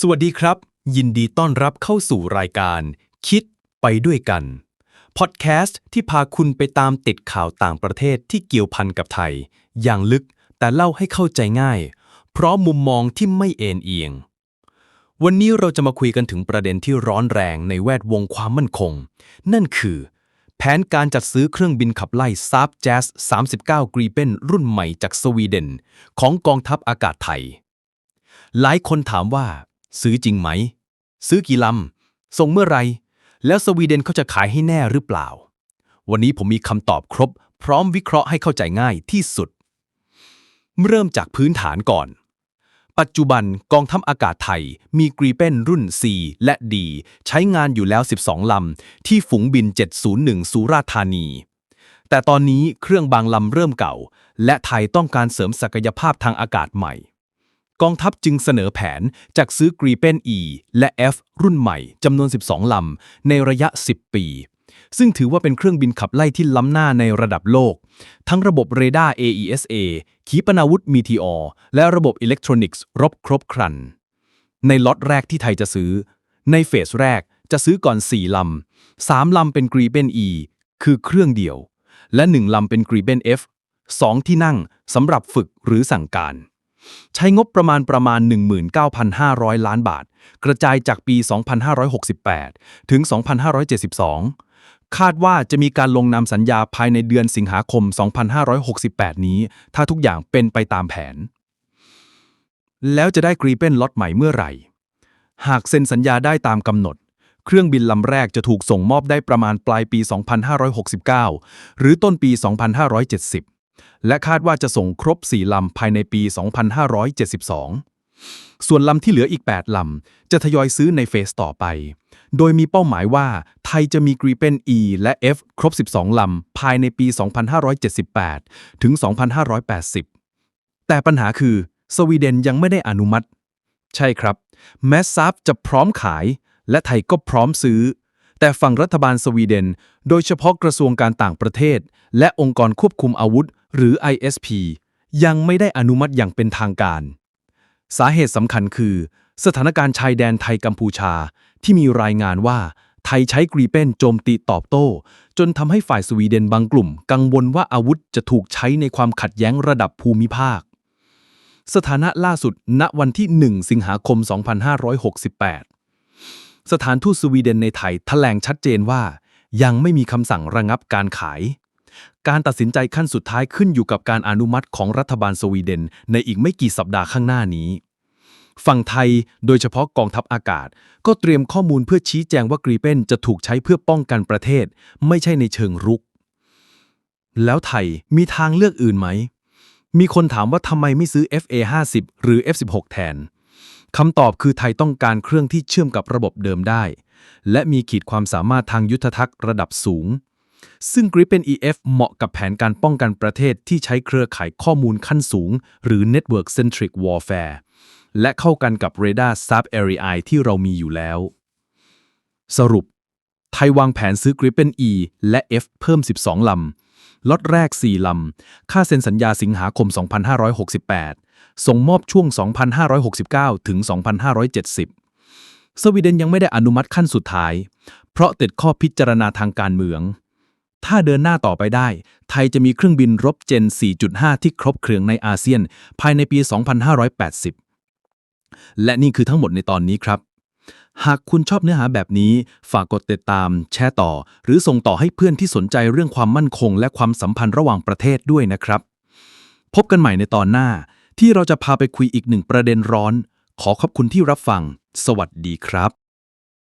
สวัสดีครับ ยินดีต้อนรับเข้าสู่รายการ คิดไปด้วยกัน พอดแคสต์ที่พาคุณไปตามติดข่าวต่างประเทศที่เกี่ยวพันกับไทย อย่างลึกแต่เล่าให้เข้าใจง่าย เพราะมุมมองที่ไม่เอ็นเอียง วันนี้เราจะมาคุยกันถึงประเด็นที่ร้อนแรงในแวดวงความมั่นคง นั่นคือ แผนการจัดซื้อเครื่องบินขับไล่ซาบแจ๊ส39กรีเปนรุ่นใหม่จากสวีเดน ของกองทัพอากาศไทย หลายคนถามว่า ซื้อจริงไหม ซื้อกี่ลำ ส่งเมื่อไร แล้วสวีเดนเขาจะขายให้แน่หรือเปล่า วันนี้ผมมีคำตอบครบ พร้อมวิเคราะห์ให้เข้าใจง่ายที่สุด เริ่มจากพื้นฐานก่อน ปัจจุบันกองทัพอากาศไทยมีกรีเปนรุ่น C และ D ใช้งานอยู่แล้ว 12 ลำ ที่ฝูงบิน 701 สุราษฎร์ธานีแต่ตอนนี้เครื่องบางลำเริ่มเก่า และไทยต้องการเสริมศักยภาพทางอากาศใหม่ กองทัพจึงเสนอแผนจากซื้อกรีเปน E และ F รุ่นใหม่จำนวน 12 ลำ ในระยะ 10 ปี ซึ่งถือว่าเป็นเครื่องบินขับไล่ที่ล้ำหน้าในระดับโลก ทั้งระบบเรดาร์ AESA ขีปนาวุธมีทีอและระบบอิเล็กทรอนิกส์รบครบครัน ในล็อตแรกที่ไทยจะซื้อ ในเฟสแรกจะซื้อก่อน 4 ลำ 3 ลำเป็นกรีเปน E คือเครื่องเดียว และ 1 ลำเป็นกรีเปน F 2 ที่นั่งสำหรับฝึกหรือสั่งการ ใช้งบประมาณประมาณ 19,500 ล้านบาท กระจายจากปี 2568 ถึง 2572 คาดว่าจะมีการลงนามสัญญาภายในเดือนสิงหาคม 2568 นี้ ถ้าทุกอย่างเป็นไปตามแผน แล้วจะได้กรีเปนล็อตใหม่เมื่อไหร่ หากเซ็นสัญญาได้ตามกำหนดเครื่องบินลำแรกจะถูกส่งมอบได้ประมาณปลายปี 2569 หรือต้นปี 2570 และคาดว่าจะส่งครบ 4 ลำภายในปี 2572 ส่วนลำที่เหลืออีก 8 ลำ จะทยอยซื้อในเฟสต่อไป โดยมีเป้าหมายว่าไทยจะมีกรีเปน E และ F ครบ 12 ลำ ภายในปี 2578 ถึง 2580 แต่ปัญหาคือสวีเดนยังไม่ได้อนุมัติ ใช่ครับ แม้ซับจะพร้อมขาย และไทยก็พร้อมซื้อ แต่ฝั่งรัฐบาลสวีเดน โดยเฉพาะกระทรวงการต่างประเทศ และองค์กรควบคุมอาวุธ หรือ ISP ยังไม่ได้อนุมัติอย่างเป็นทางการ สาเหตุสำคัญคือ สถานการณ์ชายแดนไทยกัมพูชา ที่มีรายงานว่าไทยใช้กรีเปนโจมตีตอบโต้ จนทำให้ฝ่ายสวีเดนบางกลุ่ม กังวลว่าอาวุธจะถูกใช้ในความขัดแย้งระดับภูมิภาค สถานะล่าสุดณวันที่ 1 สิงหาคม 2568 สถานทูตสวีเดนในไทยแถลงชัดเจนว่า ยังไม่มีคำสั่งระงับการขาย การตัดสินใจขั้นสุดท้ายขึ้นอยู่กับการอนุมัติของรัฐบาลสวีเดน ในอีกไม่กี่สัปดาห์ข้างหน้านี้ ฝั่งไทยโดยเฉพาะกองทัพอากาศ ก็เตรียมข้อมูลเพื่อชี้แจงว่ากรีเปนจะถูกใช้เพื่อป้องกันประเทศ ไม่ใช่ในเชิงรุก แล้วไทยมีทางเลือกอื่นไหมมีคนถามว่าทำไมไม่ซื้อ FA50 หรือ F16 แทน คำตอบคือไทยต้องการเครื่องที่เชื่อมกับระบบเดิมได้ และมีขีดความสามารถทางยุทธทักษ์ระดับสูง ซึ่ง Gripen EF เหมาะกับแผนการป้องกันประเทศที่ใช้เครือข่ายข้อมูลขั้นสูง หรือ Network Centric Warfare และเข้ากันกับ Radar Sub Area ที่เรามีอยู่แล้ว สรุป ไทยวางแผนซื้อ Gripen E และ F เพิ่ม 12 ลำ ล็อตแรก 4 ลำ ค่าเซ็นสัญญาสิงหาคม 2568 ส่งมอบช่วง 2569 ถึง 2570 สวีเดนยังไม่ได้อนุมัติขั้นสุดท้าย เพราะติดข้อพิจารณาทางการเมือง ถ้าเดินหน้าต่อไปได้ ไทยจะมีเครื่องบินรบเจน 4.5 ที่ครบเครื่องในอาเซียน ภายในปี 2580 และนี่คือทั้งหมดในตอนนี้ครับ หากคุณชอบเนื้อหาแบบนี้ ฝากกดติดตาม แชร์ต่อ หรือส่งต่อให้เพื่อนที่สนใจเรื่องความมั่นคง และความสัมพันธ์ระหว่างประเทศด้วยนะครับ พบกันใหม่ในตอนหน้า ที่เราจะพาไปคุยอีกหนึ่งประเด็นร้อน ขอขอบคุณที่รับฟัง สวัสดีครับ